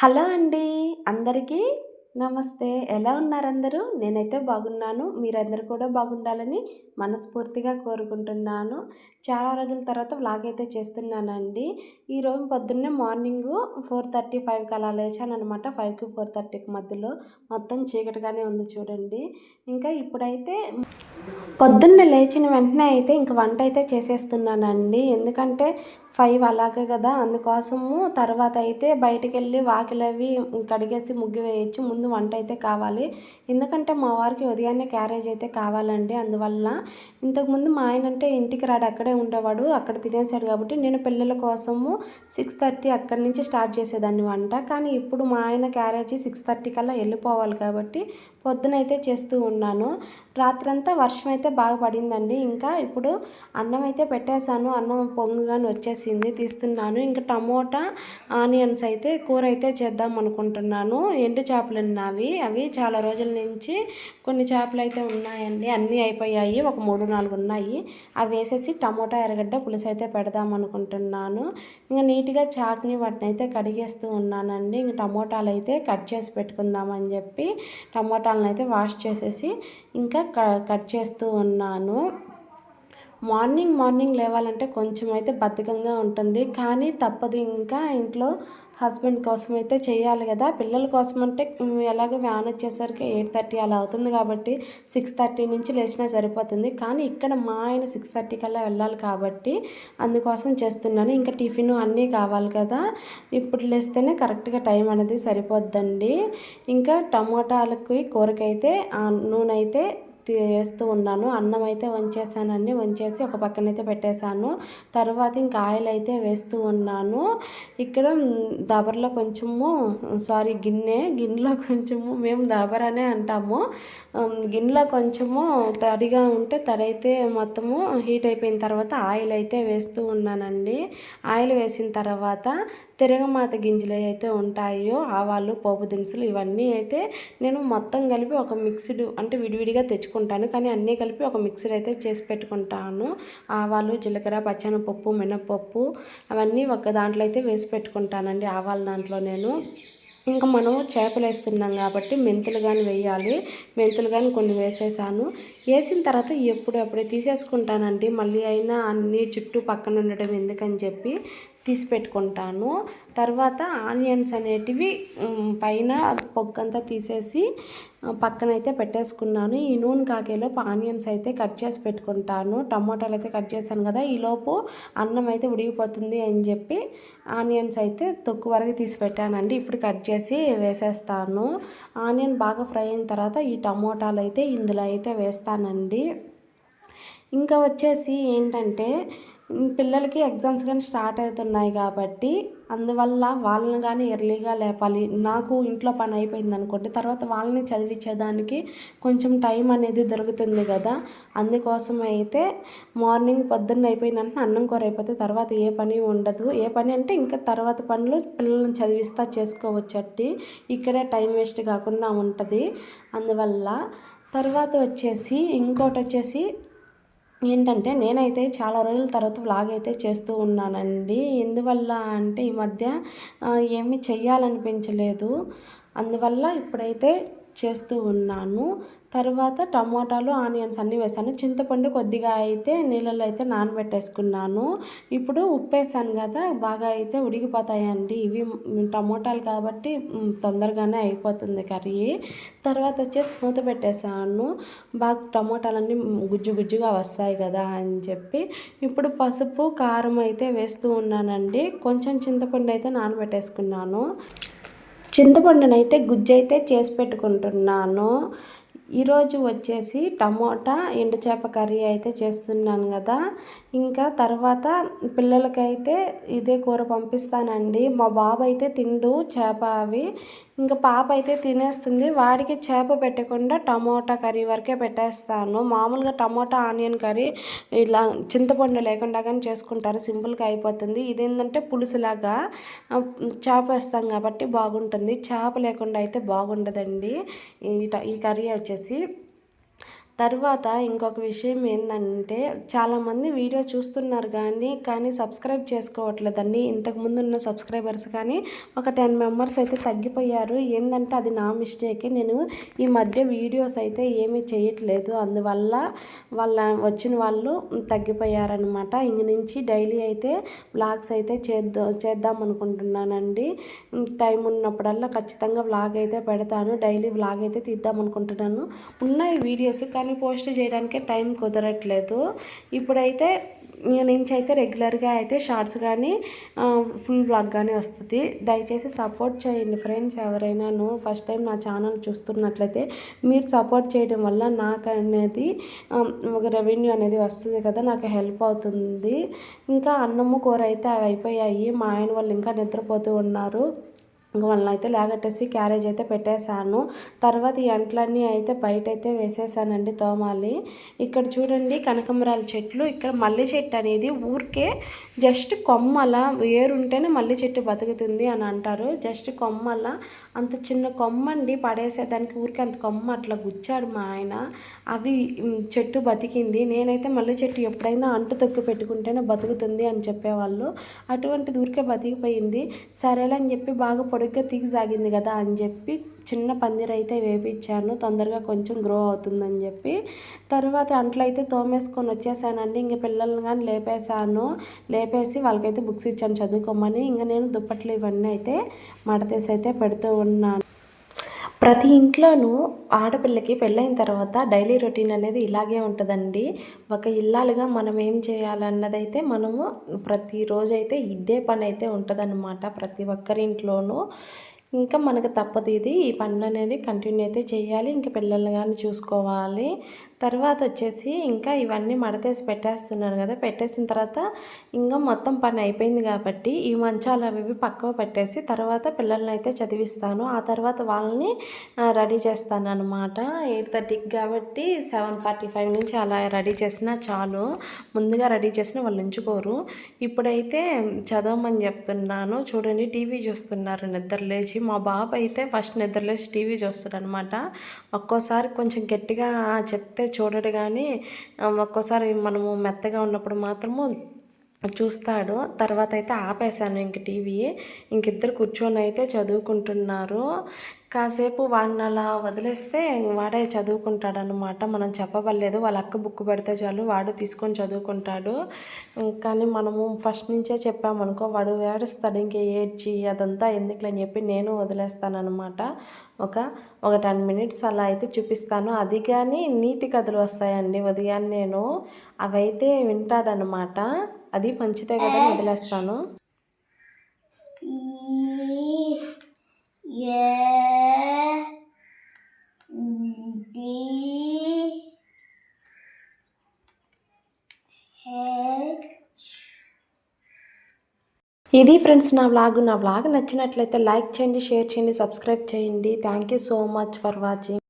Hello అండి అందరికీ నమస్తే. ఎలా ఉన్నారు అందరూ నేనైతే బాగున్నాను. మీరందరూ కూడా బాగుండాలని మనస్ఫూర్తిగా కోరుకుంటున్నాను. చాలా రోజుల తర్వాత వ్లాగ్ అయితే చేస్తున్నానండి. ఈరోజు పొద్దున్నే మార్నింగ్ ఫోర్ థర్టీ ఫైవ్కి అలా లేచాను అనమాట ఫైవ్కి ఫోర్ థర్టీకి మధ్యలో మొత్తం చీకటిగానే ఉంది చూడండి. ఇంకా ఇప్పుడైతే పొద్దున్న లేచిన వెంటనే అయితే ఇంక వంట అయితే చేసేస్తున్నానండి. ఎందుకంటే ఫైవ్ అలాగే కదా అందుకోసము తర్వాత అయితే బయటికి వెళ్ళి వాకిలవి కడిగేసి ముగ్గు వేయచ్చు. ముందు వంట అయితే కావాలి. ఎందుకంటే మా వారికి ఉదయాన్నే క్యారేజ్ అయితే కావాలండి. అందువల్ల ఇంతకుముందు మా ఆయన అంటే ఇంటికి రాడు అక్కడే ఉండేవాడు అక్కడ తినేసాడు కాబట్టి నేను పిల్లల కోసము సిక్స్ థర్టీ అక్కడి నుంచి స్టార్ట్ చేసేదాన్ని వంట. కానీ ఇప్పుడు మా ఆయన క్యారేజీ సిక్స్ థర్టీ కల్లా వెళ్ళిపోవాలి కాబట్టి పొద్దునైతే చేస్తూ ఉన్నాను. రాత్రంతా వర్షం అయితే బాగా పడిందండి. ఇంకా ఇప్పుడు అన్నం అయితే పెట్టేశాను. అన్నం పొంగుగానే వచ్చేసింది తీస్తున్నాను. ఇంకా టమోటా ఆనియన్స్ అయితే కూర అయితే చేద్దాం అనుకుంటున్నాను. ఎండు చేపలు ఉన్నవి అవి చాలా రోజుల నుంచి కొన్ని చేపలు అయితే ఉన్నాయండి. అన్నీ అయిపోయాయి. ఒక మూడు నాలుగు ఉన్నాయి. అవి వేసేసి టమోటా ఎర్రగడ్డ పులుసు అయితే పెడదాం అనుకుంటున్నాను. ఇంకా నీట్గా చాక్ని వాటిని అయితే కడిగేస్తూ ఉన్నానండి. ఇంకా టమోటాలు అయితే కట్ చేసి పెట్టుకుందామని చెప్పి టమోటాలను అయితే వాష్ చేసేసి ఇంకా కట్ చేస్తూ ఉన్నాను. మార్నింగ్ మార్నింగ్ లేవాలంటే కొంచెం అయితే బద్ధకంగా ఉంటుంది. కానీ తప్పదు. ఇంకా ఇంట్లో హస్బెండ్ కోసం అయితే చేయాలి కదా. పిల్లల కోసం అంటే ఎలాగో వ్యాన్ వచ్చేసరికి ఎయిట్ థర్టీ అలా అవుతుంది కాబట్టి సిక్స్ థర్టీ నుంచి లేచినా సరిపోతుంది. కానీ ఇక్కడ మా ఆయన సిక్స్ థర్టీ కల్లా వెళ్ళాలి కాబట్టి అందుకోసం చేస్తున్నాను. ఇంకా టిఫిన్ అన్నీ కావాలి కదా. ఇప్పుడు లేస్తేనే కరెక్ట్గా టైం అనేది సరిపోద్దండి. ఇంకా టమోటాలకి కూరకైతే నూనె అయితే వేస్తూ ఉన్నాను. అన్నం అయితే వంచేసానండి వంచేసి ఒక పక్కన అయితే పెట్టేశాను. తర్వాత ఇంకా ఆయిల్ అయితే వేస్తూ ఉన్నాను. ఇక్కడ దాబర్లో కొంచెము సారీ గిన్నె. గిన్నెలో కొంచెము మేము దాబర్ అనే అంటాము. గిన్నెలో కొంచెము తడిగా ఉంటే తడైతే మొత్తము హీట్ అయిపోయిన తర్వాత ఆయిల్ అయితే వేస్తూ ఉన్నానండి. ఆయిల్ వేసిన తర్వాత తిరగమాత గింజలు అయితే ఉంటాయో ఆవాలు పోపు దినుసులు ఇవన్నీ అయితే నేను మొత్తం కలిపి ఒక మిక్స్డ్ అంటే విడివిడిగా తెచ్చుకుంటాను చేసుకుంటాను. కానీ అన్నీ కలిపి ఒక మిక్సర్ అయితే చేసి పెట్టుకుంటాను. ఆవాలు జీలకర్ర పచ్చనపప్పు మినపప్పు అవన్నీ ఒక దాంట్లో అయితే వేసి పెట్టుకుంటానండి ఆవాల దాంట్లో నేను. ఇంకా మనం చేపలు వేస్తున్నాం కాబట్టి మెంతులు కానీ వేయాలి. మెంతులు కానీ కొన్ని వేసేసాను. వేసిన తర్వాత ఎప్పుడు అప్పుడే తీసేసుకుంటానండి. మళ్ళీ అయినా అన్నీ చుట్టూ పక్కన ఉండడం ఎందుకని చెప్పి తీసి పెట్టుకుంటాను తర్వాత ఆనియన్స్ అనేటివి పైన పొగ్గంతా తీసేసి పక్కనైతే పెట్టేసుకున్నాను. ఈ నూనె కాకేలోపు ఆనియన్స్ అయితే కట్ చేసి పెట్టుకుంటాను. టమోటాలు అయితే కట్ చేశాను కదా ఈలోపు అన్నం అయితే ఉడిగిపోతుంది అని చెప్పి ఆనియన్స్ అయితే తొక్కు వరకు తీసి పెట్టానండి ఇప్పుడు కట్ చేసి వేసేస్తాను. ఆనియన్ బాగా ఫ్రై అయిన తర్వాత ఈ టమోటాలు అయితే ఇందులో అయితే వేస్తానండి. ఇంకా వచ్చేసి ఏంటంటే పిల్లలకి ఎగ్జామ్స్ కానీ స్టార్ట్ అవుతున్నాయి కాబట్టి అందువల్ల వాళ్ళని కానీ ఎర్లీగా లేపాలి. నాకు ఇంట్లో పని అయిపోయింది అనుకోండి తర్వాత వాళ్ళని చదివించేదానికి కొంచెం టైం అనేది దొరుకుతుంది కదా. అందుకోసం అయితే మార్నింగ్ పొద్దున్న అయిపోయిన అన్నం కూర అయిపోతే తర్వాత ఏ పని ఉండదు. ఏ పని అంటే ఇంకా తర్వాత పనులు పిల్లల్ని చదివిస్తా చేసుకోవచ్చట్టి ఇక్కడే టైం వేస్ట్ కాకుండా ఉంటుంది. అందువల్ల తర్వాత వచ్చేసి ఇంకోటి వచ్చేసి ఏంటంటే నేనైతే చాలా రోజుల తర్వాత వ్లాగ్ అయితే చేస్తూ ఉన్నానండి. ఎందువల్ల అంటే ఈ మధ్య ఏమీ చెయ్యాలనిపించలేదు. అందువల్ల ఇప్పుడైతే చేస్తూ ఉన్నాను. తర్వాత టమాటాలు ఆనియన్స్ అన్నీ వేసాను చింతపండు కొద్దిగా అయితే నీళ్ళలో అయితే నానబెట్టేసుకున్నాను. ఇప్పుడు ఉప్పు వేసాను కదా బాగా అయితే ఉడికిపోతాయండి. ఇవి టమోటాలు కాబట్టి తొందరగానే అయిపోతుంది కర్రీ. తర్వాత వచ్చేసి మూత పెట్టేసాను బాగా టమోటాలన్నీ గుజ్జు గుజ్జుగా వస్తాయి కదా అని చెప్పి. ఇప్పుడు పసుపు కారం అయితే వేస్తూ ఉన్నానండి. కొంచెం చింతపండు అయితే నానబెట్టేసుకున్నాను. చింతపండునైతే గుజ్జు అయితే చేసి పెట్టుకుంటున్నాను. ఈరోజు వచ్చేసి టమోటా ఎండు చేప కర్రీ అయితే చేస్తున్నాను కదా. ఇంకా తర్వాత పిల్లలకైతే ఇదే కూర పంపిస్తానండి. మా బాబు అయితే తిండు చేప అవి. ఇంకా పాప అయితే తినేస్తుంది. వాడికి చేప పెట్టకుండా టమోటా కర్రీ వరకే పెట్టేస్తాను. మామూలుగా టమోటా ఆనియన్ కర్రీ ఇలా చింతపండు లేకుండా కానీ చేసుకుంటారు. సింపుల్గా అయిపోతుంది. ఇదేంటంటే పులుసులాగా చేప వేస్తాం కాబట్టి బాగుంటుంది. చేప లేకుండా అయితే బాగుండదండి. ఈ కర్రీ వచ్చేసి తర్వాత ఇంకొక విషయం ఏంటంటే చాలామంది వీడియో చూస్తున్నారు కానీ కానీ సబ్స్క్రైబ్ చేసుకోవట్లేదండి. ఇంతకుముందు ఉన్న సబ్స్క్రైబర్స్ కానీ ఒక టెన్ మెంబర్స్ అయితే తగ్గిపోయారు. ఏంటంటే అది నా మిస్టేకే. నేను ఈ మధ్య వీడియోస్ అయితే ఏమీ చేయట్లేదు. అందువల్ల వాళ్ళ వచ్చిన వాళ్ళు తగ్గిపోయారనమాట ఇంక నుంచి డైలీ అయితే వ్లాగ్స్ అయితే చేద్దాం చేద్దాం అనుకుంటున్నానండి. టైం ఉన్నప్పుడల్లా ఖచ్చితంగా వ్లాగ్ అయితే పెడతాను. డైలీ వ్లాగ్ అయితే తీద్దాం అనుకుంటున్నాను. ఉన్నాయి వీడియోస్ కానీ పోస్ట్ చేయడానికే టైం కుదరట్లేదు. ఇప్పుడైతే నుంచి అయితే రెగ్యులర్గా అయితే షార్ట్స్ కానీ ఫుల్ బ్లాగ్ కానీ వస్తుంది. దయచేసి సపోర్ట్ చేయండి ఫ్రెండ్స్ ఎవరైనాను ఫస్ట్ టైం నా ఛానల్ చూస్తున్నట్లయితే మీరు సపోర్ట్ చేయడం వల్ల నాకు అనేది ఒక రెవెన్యూ అనేది వస్తుంది కదా నాకు హెల్ప్ అవుతుంది. ఇంకా అన్నము కూర అయితే అవి అయిపోయాయి. మా ఆయన వాళ్ళు ఇంకా నిద్రపోతూ ఉన్నారు. ఇంకా వాళ్ళని అయితే లేగట్టేసి క్యారేజ్ అయితే పెట్టేశాను. తర్వాత ఈ అంట్లన్నీ అయితే బయట అయితే వేసేసానండి తోమాలి ఇక్కడ చూడండి కనకమరాల చెట్లు. ఇక్కడ మల్లె చెట్టు అనేది ఊరికే జస్ట్ కొమ్మల ఏరుంటేనే మల్లె చెట్టు బతుకుతుంది అని అంటారు. జస్ట్ కొమ్మల అంత చిన్న కొమ్మ అండి పడేసేదానికి ఊరికే అంత కొమ్మ అట్లా గుచ్చాడు మా ఆయన. అవి చెట్టు బతికింది. నేనైతే మల్లె చెట్టు ఎప్పుడైనా అంటు తొక్కి పెట్టుకుంటేనే బతుకుతుంది అని చెప్పేవాళ్ళు. అటువంటిది ఊరికే బతికిపోయింది. సరేలే అని చెప్పి బాగా పొడి సరిగ్గా సాగింది కదా అని చెప్పి చిన్న పందిరి అయితే వేపించాను. తొందరగా కొంచెం గ్రో అవుతుందని చెప్పి. తర్వాత అంట్లయితే తోమేసుకొని వచ్చేసానండి. ఇంక పిల్లల్ని కానీ లేపేశాను. లేపేసి వాళ్ళకైతే బుక్స్ ఇచ్చాను చదువుకోమని. ఇంకా నేను దుప్పట్లు ఇవన్నీ అయితే మడతేసి అయితే పెడుతూ ఉన్నాను. ప్రతి ఇంట్లోనూ ఆడపిల్లకి పెళ్ళైన తర్వాత డైలీ రొటీన్ అనేది ఇలాగే ఉంటుందండి. ఒక ఇల్లాలుగా మనం ఏం చేయాలన్నదైతే మనము ప్రతిరోజు అయితే ఇదే పని అయితే ఉంటుందన్నమాట ప్రతి ఒక్కరి ఇంట్లోనూ. ఇంకా మనకు తప్పదు ఇది. ఈ పనులు అనేది కంటిన్యూ అయితే చేయాలి. ఇంకా పిల్లల్ని కానీ చూసుకోవాలి. తర్వాత వచ్చేసి ఇంకా ఇవన్నీ మడతేసి పెట్టేస్తున్నాను కదా పెట్టేసిన తర్వాత ఇంకా మొత్తం పని అయిపోయింది కాబట్టి ఈ మంచాలు అవి పక్కకు పెట్టేసి తర్వాత పిల్లల్ని అయితే చదివిస్తాను. ఆ తర్వాత వాళ్ళని రెడీ చేస్తాను అనమాట ఎయిట్ థర్టీకి కాబట్టి సెవెన్ ఫార్టీ ఫైవ్ నుంచి అలా రెడీ చేసినా చాలు. ముందుగా రెడీ చేసినా వాళ్ళు ఉంచుకోరు ఇప్పుడైతే చదవమని చెప్తున్నాను. చూడండి టీవీ చూస్తున్నారు నిద్ర లేచి. మా బాబు అయితే ఫస్ట్ నిద్రలేసి టీవీ చూస్తాడు అనమాట ఒక్కోసారి కొంచెం గట్టిగా చెప్తే చూడడు కానీ ఒక్కోసారి మనము మెత్తగా ఉన్నప్పుడు మాత్రము చూస్తాడు. తర్వాత అయితే ఆపేశాను ఇంక టీవీ. ఇంకిద్దరు కూర్చొని అయితే చదువుకుంటున్నారు. కాసేపు వాడిని అలా వదిలేస్తే వాడే చదువుకుంటాడనమాట మనం చెప్పవలేదు వాళ్ళ అక్క బుక్ పెడితే చాలు వాడు తీసుకొని చదువుకుంటాడు. కానీ మనము ఫస్ట్ నుంచే చెప్పామనుకో వాడు ఏడుస్తాడు ఇంకా ఏడ్చి అదంతా ఎందుకులని చెప్పి నేను వదిలేస్తానమాట ఒక ఒక టెన్ మినిట్స్ అలా అయితే చూపిస్తాను. అది కానీ నీతి కథలు వస్తాయండి. ఉదయాన్నే నేను అవైతే వింటాడనమాట అది మంచిదే కదా వదిలేస్తాను. ఇది ఫ్రెండ్స్ నా వ్లాగ్. నా వ్లాగ్ నచ్చినట్లయితే లైక్ చేయండి షేర్ చేయండి సబ్స్క్రైబ్ చేయండి. Thank you so much for watching